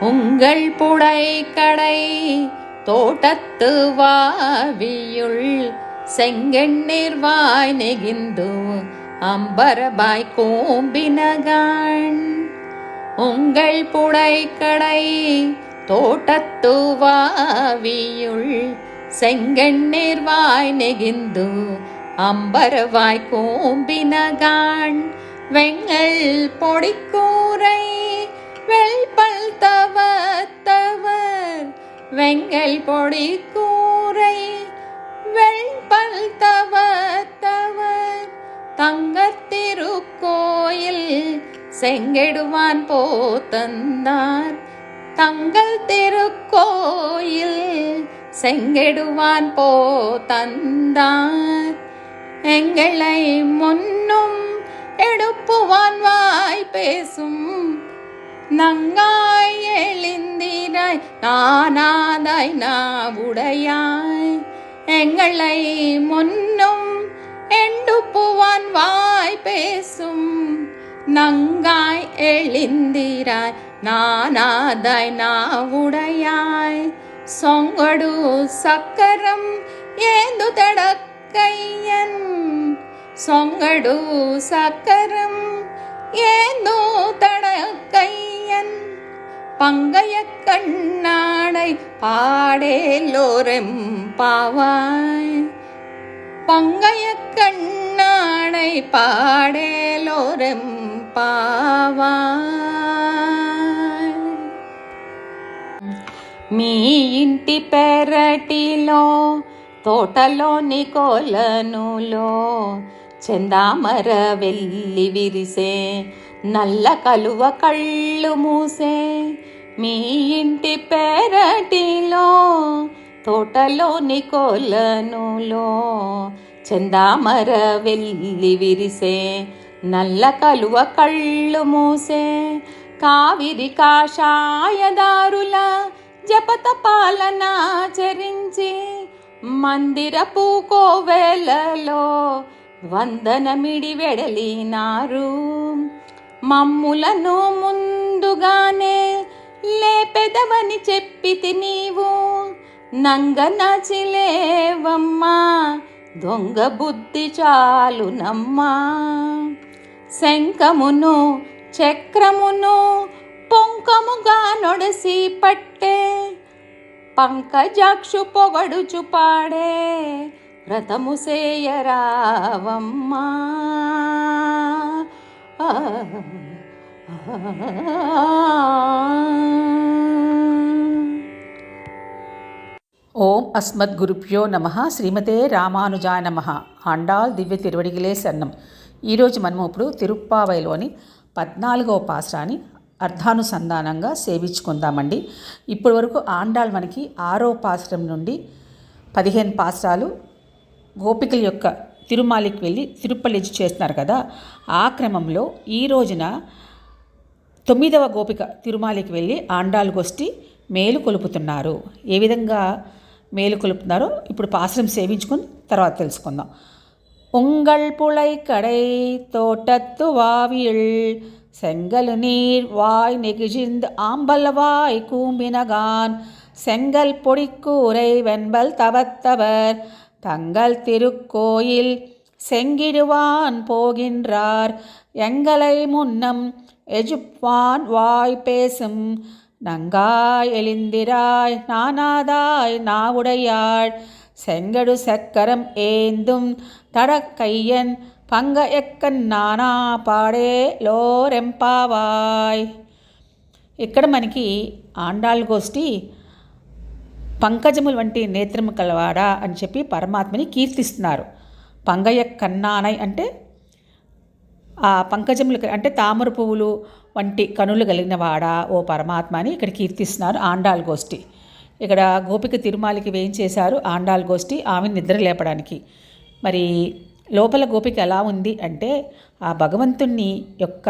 உங்கள் புடைக்கடை தோட்டத்து வாவியுள் செங்கெண்ணீர் வாய் நெகிந்து அம்பரபாய் கோம்பினகான். உங்கள் புடைக்கடை தோட்டத்து வாவியுள் செங்கெண்ணீர் வாய் நெகிந்து அம்பரவாய் கோம்பினகான். வெங்கல் பொடிக்கூரை வெள்பல் தவத்தவர் வெங்கல் பொடி கூரை. வெள்பல் தவத்தவர் தங்கத்திருக்கோயில் செங்கெடுவான் போத்தந்தார். தங்கள் திருக்கோயில் செங்கெடுவான் போத்தந்தார். எங்களை முன்னும் எடுப்புவான் வாய் பேசும் நங்காய் எழுந்திராய் நானாதாய் நாவுடையாய். எங்களை முன்னும் எண்டுப்புவான் வாய் பேசும். நங்காய் எழுந்திராய் நானாதாய் நாவுடையாய். சொங்கடு சக்கரம் ஏந்து தடக்கையன். சொங்கடு சக்கரம் ஏந்தோ தடக்கையன். பங்கைய கண்ணாடை பாடேலோரெம் பாவாய் பங்கைய கண்ணாடை பாடேலோரெம் పావాయ్ మీ ఇంటి పెరటిలో తోటలోని కొలనులో చందామర వెళ్ళి విరిసే నల్ల కలువ కళ్ళు మూసే మీ ఇంటి పెరటిలో తోటలోని కొలనులో చందామర వెళ్ళి విరిసే నల్ల కలువ కళ్ళు మూసే కావిరి కాషాయదారుల జపత పాలన చరించి మందిరపు కోవెలలో వందనమిడి వెడలినారు. మమ్ములను ముందుగానే లేపెదవని చెప్పితి నీవు. నంగనచిలేవమ్మా దొంగ బుద్ధి చాలునమ్మా. శంఖమును చక్రమును పొంకముగా నొడసి పట్టే పంకజాక్షు పొగడుచు పాడే వ్రతము సేయరావమ్మా ఓం అస్మద్గురుభ్యో నమ. శ్రీమతే రామానుజాయ నమ. ఆండాల్ దివ్య తిరువడిగిలే సన్నం ఈరోజు మనము ఇప్పుడు తిరుప్పావైలోని పద్నాలుగవ పాశ్రాన్ని అర్ధానుసంధానంగా సేవించుకుందామండి. ఇప్పటి వరకు ఆండాల్ మనకి ఆరో పాశ్రం నుండి పదిహేను పాశ్రాలు గోపికల యొక్క తిరుమాలికి వెళ్ళి తిరుపల్లిజు చేస్తున్నారు కదా ఆ క్రమంలో ఈ రోజున తొమ్మిదవ గోపిక తిరుమాలికి వెళ్ళి ఆండాల్ గోష్ఠి మేలు కొలుపుతున్నారు ఏ విధంగా మేలు కొలుపుతున్నారో ఇప్పుడు పాశ్రం సేవించుకొని తర్వాత తెలుసుకుందాం உங்கள் புழைக்கடை தோட்டத்து வாவியில் செங்கல் நீர் வாய் நெகிழ்ந்து ஆம்பல் வாய் கூம்பினகான் செங்கல் பொடிக்கூரை வெண்பல் தவத்தவர் தங்கள் திருக்கோயில் செங்கிடுவான் போகின்றார் எங்களை முன்னம் எஜுப்பான் வாய் பேசும் நங்காய் எளிந்திராய் நானாதாய் நாவுடையாள் செங்கடு சக்கரம் ஏந்தும் தடக்கையன் பங்க எக்கன் నానా పాడే లోరెంపావాయ్ ఇక్కడ మనకి ఆండాళ్ గోష్ఠి పంకజములు వంటి నేత్రము కలవాడా అని చెప్పి పరమాత్మని కీర్తిస్తున్నారు. పంగయ్య కన్నానై అంటే ఆ పంకజములు అంటే తామర పువ్వులు వంటి కనులు కలిగిన వాడా ఓ పరమాత్మ అని ఇక్కడ కీర్తిస్తున్నారు ఆండాల్ గోష్ఠి. ఇక్కడ గోపిక తిరుమాలికి వేయించేశారు ఆండాల్ గోష్ఠి ఆమె నిద్ర లేపడానికి. మరి లోపల గోపిక ఎలా ఉంది అంటే ఆ భగవంతుణ్ణి యొక్క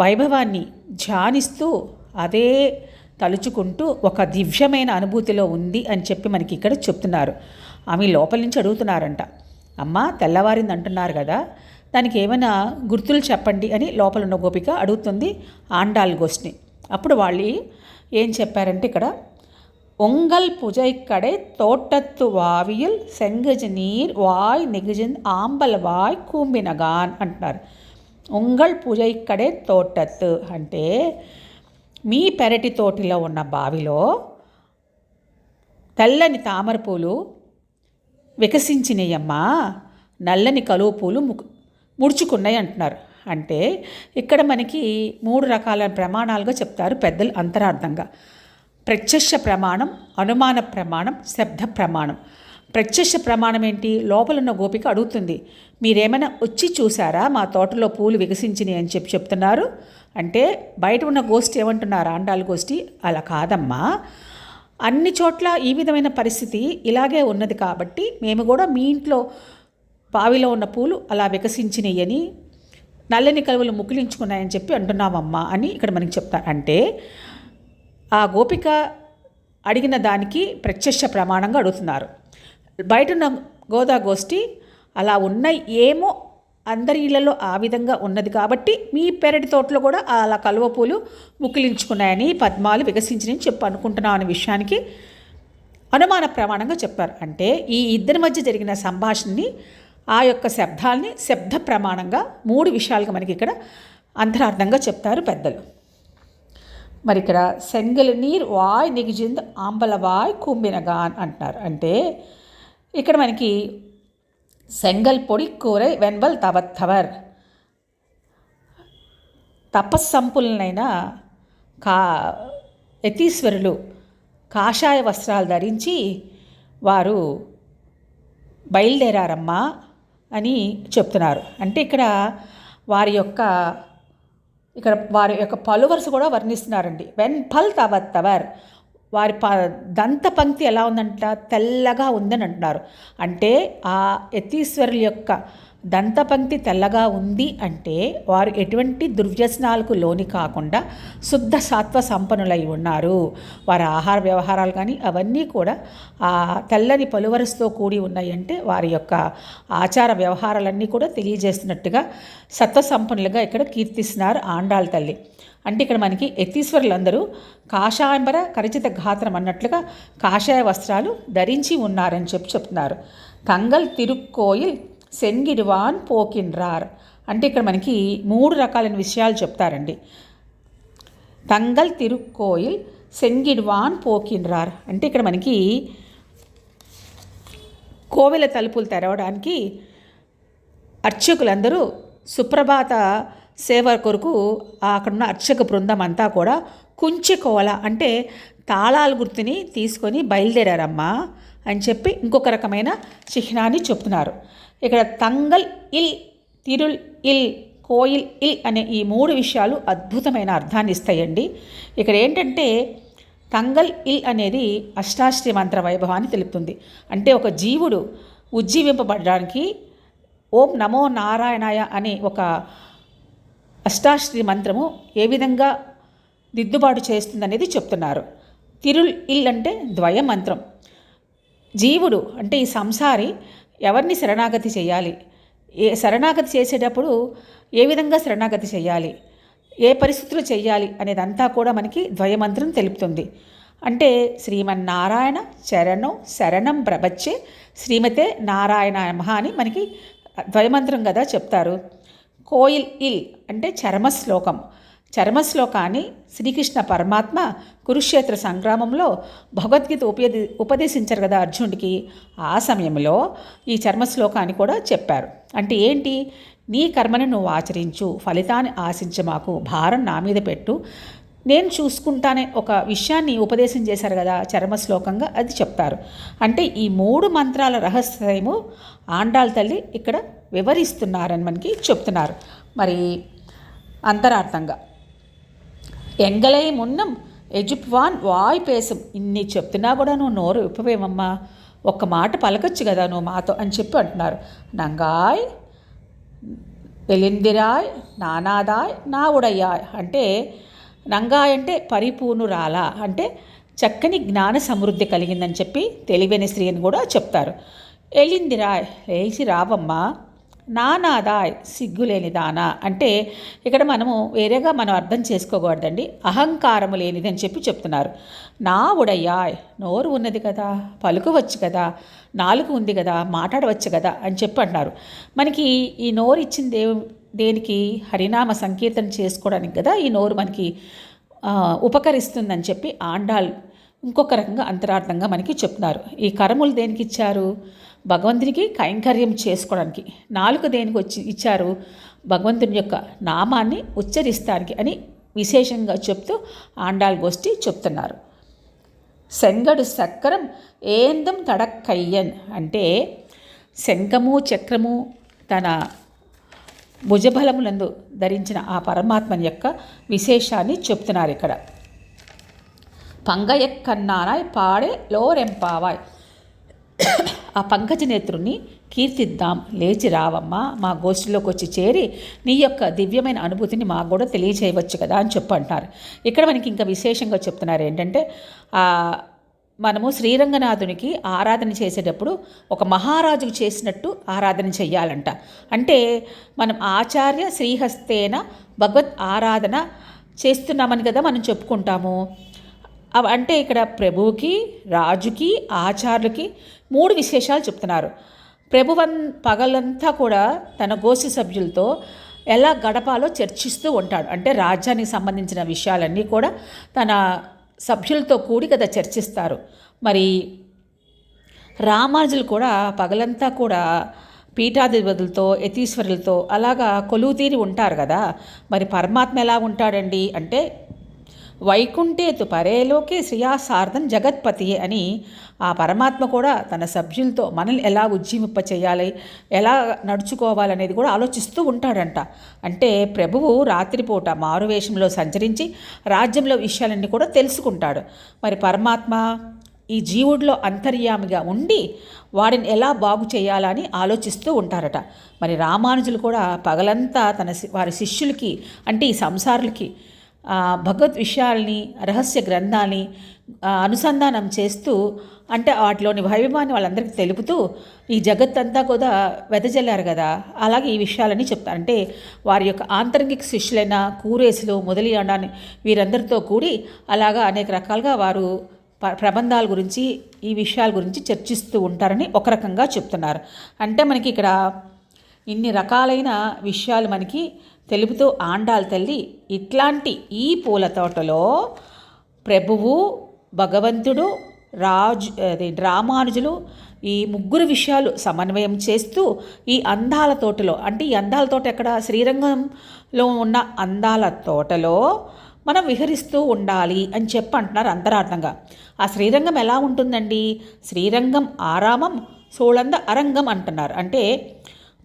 వైభవాన్ని ధ్యానిస్తూ అదే తలుచుకుంటూ ఒక దివ్యమైన అనుభూతిలో ఉంది అని చెప్పి మనకి ఇక్కడ చెప్తున్నారు. ఆమె లోపల నుంచి అడుగుతున్నారంట. అమ్మ తెల్లవారింది అంటున్నారు కదా. దానికి ఏమైనా గుర్తులు చెప్పండి అని లోపల ఉన్న గోపిక అడుగుతుంది ఆండాల్ గోష్ని అప్పుడు వాళ్ళు ఏం చెప్పారంటే ఇక్కడ ఒంగల్ పుజైక్కడే తోటత్తు వావియల్ సెంగజ నీర్ వాయ్ నిగజన్ ఆంబల వాయ్ కూంబినగాన్ అంటున్నారు. ఒంగల్ పుజైక్కడే తోటత్తు అంటే మీ పెరటి తోటిలో ఉన్న బావిలో తెల్లని తామర పూలు వికసించినాయమ్మా. నల్లని కలువ పూలు ముడుచుకున్నాయి అంటున్నారు. అంటే ఇక్కడ మనకి మూడు రకాల ప్రమాణాలుగా చెప్తారు పెద్దలు అంతరార్థంగా. ప్రత్యక్ష ప్రమాణం అనుమాన ప్రమాణం శబ్ద ప్రమాణం. ప్రత్యక్ష ప్రమాణం ఏంటి? లోపల ఉన్న గోపిక అడుగుతుంది. మీరేమైనా వచ్చి చూసారా? మా తోటలో పూలు వికసించినాయి అని చెప్పి చెప్తున్నారు. అంటే బయట ఉన్న గోష్ఠి ఏమంటున్నారు? ఆండాల గోష్ఠి. అలా కాదమ్మా. అన్ని చోట్ల ఈ విధమైన పరిస్థితి ఇలాగే ఉన్నది కాబట్టి మేము కూడా మీ ఇంట్లో బావిలో ఉన్న పూలు అలా వికసించినాయని నల్లని కలువలు ముకులించుకున్నాయని చెప్పి అంటున్నామమ్మా అని ఇక్కడ మనకి చెప్తారు అంటే ఆ గోపిక అడిగిన దానికి ప్రత్యక్ష ప్రమాణంగా అడుగుతున్నారు. బయట ఉన్న గోదా గోష్ఠి అలా ఉన్నాయి ఏమో అందరి ఇళ్ళలో ఆ విధంగా ఉన్నది కాబట్టి మీ పెరటి తోటలో కూడా అలా కలువ పూలు ముక్కిలించుకున్నాయని పద్మాలు వికసించినని చెప్పి అనుకుంటున్నాం అనే విషయానికి అనుమాన ప్రమాణంగా చెప్పారు. అంటే ఈ ఇద్దరి మధ్య జరిగిన సంభాషణని ఆ యొక్క శబ్దాల్ని శబ్ద ప్రమాణంగా మూడు విషయాలుగా మనకి ఇక్కడ అంతరార్థంగా చెప్తారు పెద్దలు. మరి ఇక్కడ సెంగల్ నీర్ వాయ్ నిగిజింద్ ఆంబల వాయ్ కుంభినగాన్ అంటున్నారు. అంటే ఇక్కడ మనకి సెంగల్ పొడి కూర వెన్బల్ తవత్తవర్ తపస్సంపులనైన కా యతీశ్వరులు కాషాయ వస్త్రాలు ధరించి వారు బయలుదేరారమ్మా అని చెప్తున్నారు. అంటే ఇక్కడ వారి యొక్క ఇక్కడ వారి యొక్క పలువరుస కూడా వర్ణిస్తున్నారండి. వెన్ ఫల్ తవత్తవర్. వారి ప దంత పంక్తి ఎలా ఉందంట? తెల్లగా ఉందని అంటున్నారు. అంటే ఆ యతీశ్వరుల యొక్క దంతపంక్తి తెల్లగా ఉంది అంటే వారు ఎటువంటి దుర్వ్యసనాలకు లోని కాకుండా శుద్ధ సాత్వ సంపన్నులై ఉన్నారు. వారి ఆహార వ్యవహారాలు కానీ అవన్నీ కూడా ఆ తెల్లని పలువరసుతో కూడి ఉన్నాయంటే వారి యొక్క ఆచార వ్యవహారాలన్నీ కూడా తెలియజేస్తున్నట్టుగా సత్వ సంపన్నులుగా ఇక్కడ కీర్తిస్తున్నారు ఆండాళ్ళ తల్లి. అంటే ఇక్కడ మనకి యతీశ్వరులందరూ కాషాయంబర కరిచిత ఘాత్రం అన్నట్లుగా కాషాయ వస్త్రాలు ధరించి ఉన్నారని చెప్పి చెప్తున్నారు. కంగల్ తిరుక్కోయిల్ సెంగిడివాన్ పోకిన్రార్. అంటే ఇక్కడ మనకి మూడు రకాలైన విషయాలు చెప్తారండి. తంగల్ తిరుక్కోయిల్ సెంగిడ్వాన్ పోకిన్రార్. అంటే ఇక్కడ మనకి కోవెల తలుపులు తెరవడానికి అర్చకులందరూ సుప్రభాత సేవ కొరకు అక్కడున్న అర్చక బృందం అంతా కూడా కుంచెకోల అంటే తాళాల గుర్తుని తీసుకొని బయలుదేరారమ్మా. అని చెప్పి ఇంకొక రకమైన చిహ్నాన్ని చెప్తున్నారు. ఇక్కడ తంగల్ ఇల్ తిరుల్ ఇల్ కోయిల్ ఇల్ అనే ఈ మూడు విషయాలు అద్భుతమైన అర్థాన్ని ఇస్తాయండి. ఇక్కడ ఏంటంటే తంగల్ ఇల్ అనేది అష్టాశ్రీ మంత్ర వైభవాన్ని తెలుపుతుంది. అంటే ఒక జీవుడు ఉజ్జీవింపబడడానికి ఓం నమో నారాయణాయ అనే ఒక అష్టాశ్రీ మంత్రము ఏ విధంగా దిద్దుబాటు చేస్తుందనేది చెప్తున్నారు. తిరుల్ ఇల్ అంటే ద్వయ మంత్రం జీవుడు అంటే ఈ సంసారి ఎవరిని శరణాగతి చేయాలి? ఏ శరణాగతి చేసేటప్పుడు ఏ విధంగా శరణాగతి చేయాలి? ఏ పరిస్థితులు చేయాలి అనేదంతా కూడా మనకి ద్వయమంత్రం తెలుపుతుంది. అంటే శ్రీమన్నారాయణ చరణం శరణం ప్రబచ్చే శ్రీమతే నారాయణ నమః అని మనకి ద్వయమంత్రం కదా చెప్తారు. కోయిల్ ఇల్ అంటే చర్మ శ్లోకం చర్మశ్లోకాన్ని శ్రీకృష్ణ పరమాత్మ కురుక్షేత్ర సంగ్రామంలో భగవద్గీత ఉపదే ఉపదేశించారు కదా అర్జునుడికి. ఆ సమయంలో ఈ చర్మశ్లోకాన్ని కూడా చెప్పారు. అంటే ఏంటి? నీ కర్మని నువ్వు ఆచరించు ఫలితాన్ని ఆశించమాకు భారం నా మీద పెట్టు. నేను చూసుకుంటానే ఒక విషయాన్ని ఉపదేశం చేశారు కదా చర్మ శ్లోకంగా అది చెప్తారు. అంటే ఈ మూడు మంత్రాల రహస్యము ఆండాల తల్లి ఇక్కడ వివరిస్తున్నారని మనకి చెప్తున్నారు. మరి అంతరార్థంగా ఎంగలై మున్నం ఎజుప్వాన్ వాయ్ పేసం ఇన్ని చెప్తున్నా కూడా నువ్వు నోరు విప్పవేమమ్మా? ఒక్క మాట పలకొచ్చు కదా నువ్వు మాతో అని చెప్పి అంటున్నారు. నంగాయ్ ఎలిందిరాయ్ నానాదాయ్ నావుడయ్యాయ్ అంటే నంగాయ్ అంటే పరిపూర్ణురాలా అంటే చక్కని జ్ఞాన సమృద్ధి కలిగిందని చెప్పి తెలివైన స్త్రీ అని కూడా చెప్తారు. ఎలిందిరాయ్ లేచి రావమ్మా. నానాదాయ్ సిగ్గులేని దానా అంటే ఇక్కడ మనము వేరేగా మనం అర్థం చేసుకోకూడదండి. అహంకారము లేనిది అని చెప్పి చెప్తున్నారు. నా ఉడయ్యాయ్ నోరు ఉన్నది కదా పలుకువచ్చు కదా నాలుగు ఉంది కదా మాట్లాడవచ్చు కదా అని చెప్పి అంటున్నారు. మనకి ఈ నోరు ఇచ్చిన దే దేనికి హరినామ సంకీర్తన చేసుకోవడానికి కదా ఈ నోరు మనకి ఉపకరిస్తుందని చెప్పి ఆండాల్ ఇంకొక రకంగా అంతరార్థంగా మనకి చెప్తున్నారు. ఈ కరములు దేనికి ఇచ్చారు? భగవంతునికి కైంకర్యం చేసుకోవడానికి. నాలుగు దేనికి వచ్చి ఇచ్చారు? భగవంతుని యొక్క నామాన్ని ఉచ్చరిస్తానికి అని విశేషంగా చెప్తూ ఆండాల్ గోష్ఠి చెప్తున్నారు. శంగడు సక్రం ఏందం తడక్కయ్యన్ అంటే శంఖము చక్రము తన భుజబలములందు ధరించిన ఆ పరమాత్మని యొక్క విశేషాన్ని చెప్తున్నారు ఇక్కడ. పంగయక్కన్నానాయ్ పాడే లోరెంపావాయ్. ఆ పంకజ నేత్రుణ్ణి కీర్తిద్దాం లేచి రావమ్మా మా గోష్ఠిలోకి వచ్చి చేరి నీ యొక్క దివ్యమైన అనుభూతిని మాకు కూడా తెలియజేయవచ్చు కదా అని చెప్పి ఇక్కడ మనకి ఇంకా విశేషంగా చెప్తున్నారు ఏంటంటే మనము శ్రీరంగనాథునికి ఆరాధన చేసేటప్పుడు ఒక మహారాజుకు చేసినట్టు ఆరాధన చెయ్యాలంట. అంటే మనం ఆచార్య శ్రీహస్తేన భగవత్ ఆరాధన చేస్తున్నామని కదా మనం చెప్పుకుంటాము. అంటే ఇక్కడ ప్రభువుకి రాజుకి ఆచార్యులకి మూడు విశేషాలు చెప్తున్నారు. ప్రభువన్ పగలంతా కూడా తన గోసి సభ్యులతో ఎలా గడపాలో చర్చిస్తూ ఉంటాడు. అంటే రాజ్యానికి సంబంధించిన విషయాలన్నీ కూడా తన సభ్యులతో కూడి కదా చర్చిస్తారు. మరి రామానుజులు కూడా పగలంతా కూడా పీఠాధిపతులతో యతీశ్వరులతో అలాగా కొలువు తీరి ఉంటారు కదా. మరి పరమాత్మ ఎలా ఉంటాడండి? అంటే వైకుంఠేతు పరేలోకే శ్రేయాసార్థం జగత్పతి అని ఆ పరమాత్మ కూడా తన సభ్యులతో మనల్ని ఎలా ఉజ్జీవింప చేయాలి ఎలా నడుచుకోవాలనేది కూడా ఆలోచిస్తూ ఉంటాడంట. అంటే ప్రభువు రాత్రిపూట మారువేషంలో సంచరించి రాజ్యంలో విషయాలన్నీ కూడా తెలుసుకుంటాడు. మరి పరమాత్మ ఈ జీవుడిలో అంతర్యామిగా ఉండి వాడిని ఎలా బాగు చేయాలని ఆలోచిస్తూ ఉంటారట. మరి రామానుజులు కూడా పగలంతా తన శి- వారి శిష్యులకి అంటే ఈ సంసారులకి భగవద్ విషయాల్ని రహస్య గ్రంథాల్ని అనుసంధానం చేస్తూ అంటే వాటిలోని వైభవాన్ని వాళ్ళందరికీ తెలుపుతూ ఈ జగత్తంతా కూడా వెదజల్లారు కదా. అలాగే ఈ విషయాలని చెప్తారు. అంటే వారి యొక్క ఆంతరంగిక శిష్యులైన కూరేసులు మొదలియాడాన్ని వీరందరితో కూడి అలాగా అనేక రకాలుగా వారు ప్రబంధాల గురించి ఈ విషయాల గురించి చర్చిస్తూ ఉంటారని ఒక రకంగా చెప్తున్నారు. అంటే మనకి ఇక్కడ ఇన్ని రకాలైన విషయాలు మనకి తెలుపుతూ ఆండాల్ తల్లి. ఇట్లాంటి ఈ పూల తోటలో ప్రభువు భగవంతుడు రాజు అదే రామానుజులు ఈ ముగ్గురు విషయాలు సమన్వయం చేస్తూ ఈ అందాల తోటలో అంటే ఈ అందాల తోట ఎక్కడ? శ్రీరంగంలో ఉన్న అందాల తోటలో మనం విహరిస్తూ ఉండాలి అని చెప్పి అంటున్నారు అంతరార్థంగా. ఆ శ్రీరంగం ఎలా ఉంటుందండి? శ్రీరంగం ఆరామం సోళంద అరంగం అంటున్నారు. అంటే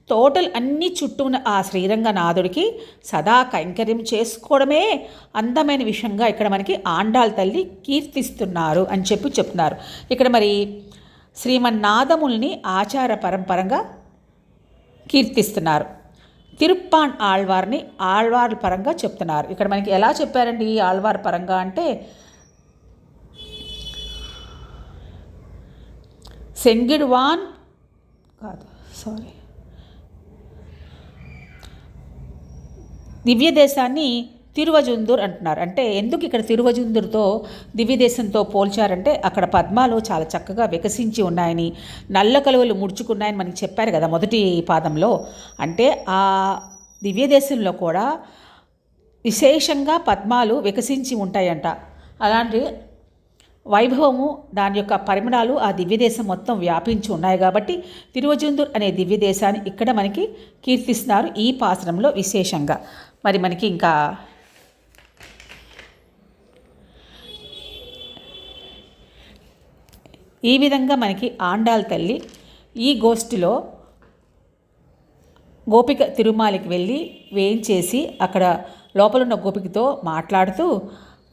తోటలు అన్నీ చుట్టూ ఉన్న ఆ శ్రీరంగనాథుడికి సదా కైంకర్యం చేసుకోవడమే అందమైన విషయంగా ఇక్కడ మనకి ఆండాల తల్లి కీర్తిస్తున్నారు అని చెప్పి చెప్తున్నారు. ఇక్కడ మరి శ్రీమన్నాదముల్ని ఆచార పరంపరంగా కీర్తిస్తున్నారు. తిరుప్పాన్ ఆళ్వార్ని ఆళ్వార్ పరంగా చెప్తున్నారు. ఇక్కడ మనకి ఎలా చెప్పారండి ఈ ఆళ్వార్ పరంగా అంటే సెంగిడ్వాన్ కాదు సారీ దివ్య దేశాన్ని తిరువజుందూర్ అంటున్నారు. అంటే ఎందుకు ఇక్కడ తిరువజుందూర్తో దివ్యదేశంతో పోల్చారంటే అక్కడ పద్మాలు చాలా చక్కగా వికసించి ఉన్నాయని నల్ల కలువలు ముడుచుకున్నాయని మనకి చెప్పారు కదా మొదటి పాదంలో. అంటే ఆ దివ్యదేశంలో కూడా విశేషంగా పద్మాలు వికసించి ఉంటాయంట. అలాంటి వైభవము దాని యొక్క పరిమళాలు ఆ దివ్యదేశం మొత్తం వ్యాపించి ఉన్నాయి కాబట్టి తిరువజుందూర్ అనే దివ్యదేశాన్ని ఇక్కడ మనకి కీర్తిస్తున్నారు ఈ పాసనంలో విశేషంగా. మరి మనకి ఇంకా ఈ విధంగా మనకి ఆండాల్ తల్లి ఈ గోష్ఠిలో గోపిక తిరుమాలికి వెళ్ళి వేయించేసి అక్కడ లోపలున్న గోపికతో మాట్లాడుతూ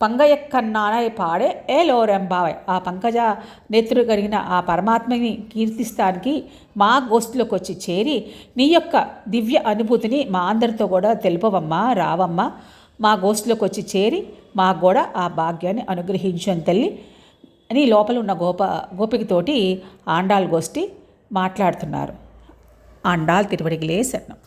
పంగయక్కన్నానై పాడే ఏ లోరెంబావై. ఆ పంకజ నేత్రుడు కలిగిన ఆ పరమాత్మని కీర్తిస్తానికి మా గోష్ఠిలోకి వచ్చి చేరి నీ యొక్క దివ్య అనుభూతిని మా అందరితో కూడా తెలుపవమ్మా రావమ్మా. మా గోష్ఠిలోకి వచ్చి చేరి మాకు కూడా ఆ భాగ్యాన్ని అనుగ్రహించని తల్లి అని లోపల ఉన్న గోప గోపికతోటి ఆండాల్ గోష్ఠి మాట్లాడుతున్నారు. ఆండాల్ తిరువడిగిలే శరణం